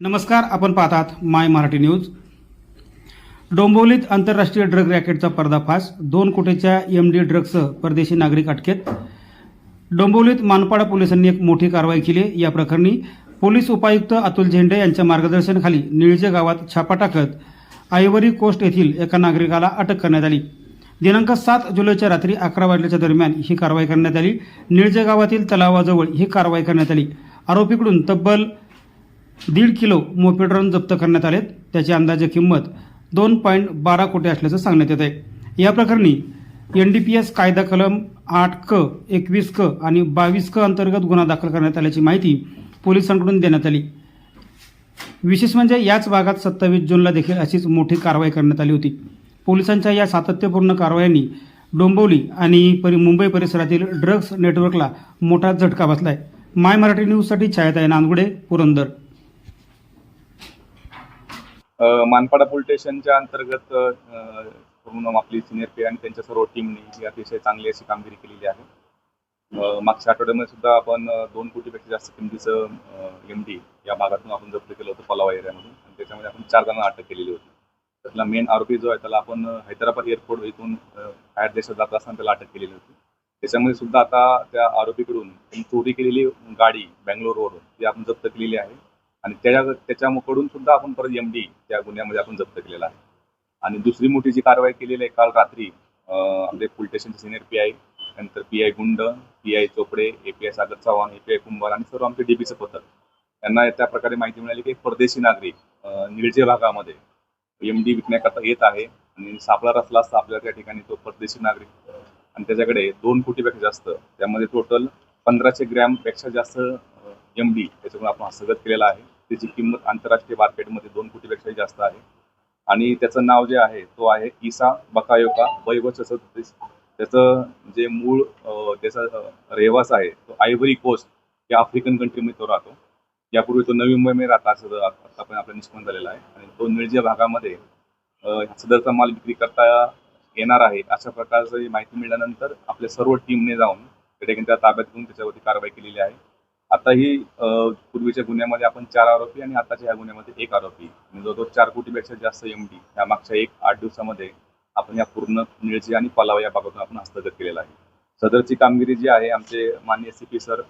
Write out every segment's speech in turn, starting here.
नमस्कार आपण पाहतात माय मराठी न्यूज. डोंबिवलीत आंतरराष्ट्रीय ड्रग रॅकेटचा पर्दाफाश दोन कोटीच्या एम डी ड्रग्ससह परदेशी नागरिक अटकेत. डोंबिवलीत मानपाडा पोलिसांनी एक मोठी कारवाई केली या प्रकरणी पोलीस उपायुक्त अतुल झेंडे यांच्या मार्गदर्शनाखाली निळजे गावात छापा टाकत आयवरी कोस्ट येथील एका नागरिकाला अटक करण्यात आली. दिनांक सात जुलैच्या रात्री अकरा वाजल्याच्या दरम्यान ही कारवाई करण्यात आली. निळजे गावातील तलावाजवळ ही कारवाई करण्यात आली. आरोपीकडून तब्बल दीड किलो मोपेड्रॉन जप्त करण्यात आलेत. त्याची अंदाजे किंमत दोन पॉईंट बारा कोटी असल्याचं सांगण्यात येत आहे या प्रकरणी एन डी पी एस कायदा कलम आठ क एकवीस क आणि बावीस क अंतर्गत गुन्हा दाखल करण्यात आल्याची माहिती पोलिसांकडून देण्यात आली. विशेष म्हणजे याच भागात सत्तावीस जूनला देखील अशीच मोठी कारवाई करण्यात आली होती. पोलिसांच्या या सातत्यपूर्ण कारवायांनी डोंबिवली आणि परि मुंबई परिसरातील ड्रग्स नेटवर्कला मोठा झटका बसलाय. माय मराठी न्यूजसाठी छायाताई नांदगुडे पुरंदर. मानपाडा पोलीस स्टेशनच्या अंतर्गत पूर्ण आपली सिनियर पी आणि त्यांच्या सर्व टीमने ही अतिशय चांगली अशी कामगिरी केलेली आहे. मागच्या आठवड्यामध्ये सुद्धा आपण दोन कोटीपेक्षा जास्त किमतीचं एम डी या भागातून आपण जप्त केलं होतं पलावा एरियामधून आणि त्याच्यामध्ये आपण चार जणांना अटक केलेली होती. त्यातला मेन आरोपी जो आहे त्याला आपण हैदराबाद एअरपोर्ट इथून बाहेर देशात जात असताना त्याला अटक केलेली होती. त्याच्यामध्ये सुद्धा आता त्या आरोपीकडून चोरी केलेली गाडी बँगलोरवरून ती आपण जप्त केलेली आहे. आणि त्याच्या त्याच्याकडून सुद्धा आपण परत एम डी त्या गुन्ह्यामध्ये आपण जप्त केलेला आहे. आणि दुसरी मोठी जी कारवाई केलेली आहे काल रात्री आपले पोलीस स्टेशनचे सिनियर पी आय नंतर P I Gund P I Chopde A P I Sagar Chavan A P I Kumbhar आणि सर्व आमचे डीबीचं पथक यांना त्या प्रकारे माहिती मिळाली की एक परदेशी नागरिक निळजे भागामध्ये एम डी विकण्याकरता येत आहे आणि सापळा रचला असता आपल्या त्या ठिकाणी तो परदेशी नागरिक. आणि त्याच्याकडे दोन कोटीपेक्षा जास्त त्यामध्ये टोटल पंधराशे ग्रॅमपेक्षा जास्त एम डी त्याच्यामुळे आपण हस्तगत केलेला आहे. त्याची किंमत आंतरराष्ट्रीय मार्केटमध्ये दोन कोटीपेक्षाही जास्त आहे. आणि त्याचं नाव जे आहे तो आहे इसा बकायोका वैवच त्याचं जे मूळ त्याचा रहिवास आहे तो आयव्हरी कोस्ट या आफ्रिकन कंट्रीमध्ये तो राहतो. यापूर्वी तो नवी मुंबईमध्ये राहता असं आता पण निष्पन्न झालेला आहे. आणि तो निळजे भागामध्ये सदरचा माल विक्री करता येणार आहे अशा प्रकारची माहिती मिळाल्यानंतर आपल्या सर्व टीमने जाऊन त्या त्या ताब्यात घेऊन त्याच्यावरती कारवाई केलेली आहे. आताही पूर्वीच्या गुन्ह्यामध्ये आपण चार आरोपी आणि आताच्या ह्या गुन्ह्यामध्ये एक आरोपी. म्हणजे जवळजवळ चार कोटीपेक्षा जास्त एम डी या मागच्या एक आठ दिवसामध्ये आपण या पूर्ण निळजी आणि पलावा या भागातून आपण हस्तगत केलेला आहे. सदरची कामगिरी जी आहे आमचे मान्य C P sir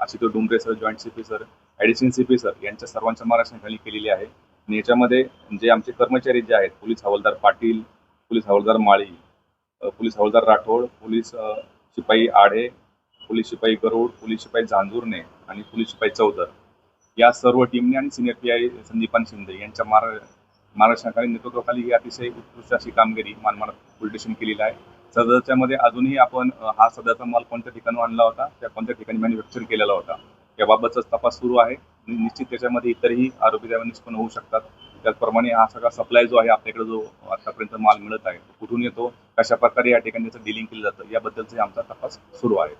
आशितो Ashutosh sir joint C P sir additional C P sir यांच्या सर्वांच्या मार्गदर्शनाखाली केलेली आहे. आणि याच्यामध्ये जे आमचे कर्मचारी जे आहेत पोलीस हवालदार पाटील पोलीस हवालदार माळी पोलीस हवालदार राठोड पोलीस शिपाई आढे पोलीस शिपाई गरुड पोलीस शिपाई झांजूरने आणि पोलीस शिपाई चौधर या सर्व टीमने आणि senior P I Sandipan Shinde यांच्या मार मार्गदर्शनाखाली नेतृत्वाखाली ही अतिशय उत्कृष्ट अशी कामगिरी मानमाड पोलीस स्टेशन केलेली आहे. सदरच्यामध्ये अजूनही आपण हा सदरचा माल कोणत्या ठिकाणी आणला होता त्या कोणत्या ठिकाणी मॅन्युफॅक्चर केलेला होता याबाबतचा तपास सुरू आहे. आणि निश्चित त्याच्यामध्ये इतरही आरोपी त्यावर निष्पन्न होऊ शकतात. त्याचप्रमाणे हा सगळा सप्लाय जो आहे आपल्याकडे जो आतापर्यंत माल मिळत आहे तो कुठून येतो कशा प्रकारे या ठिकाणी त्याचं डिलिंग केलं जातं याबद्दलचा आमचा तपास सुरू आहे.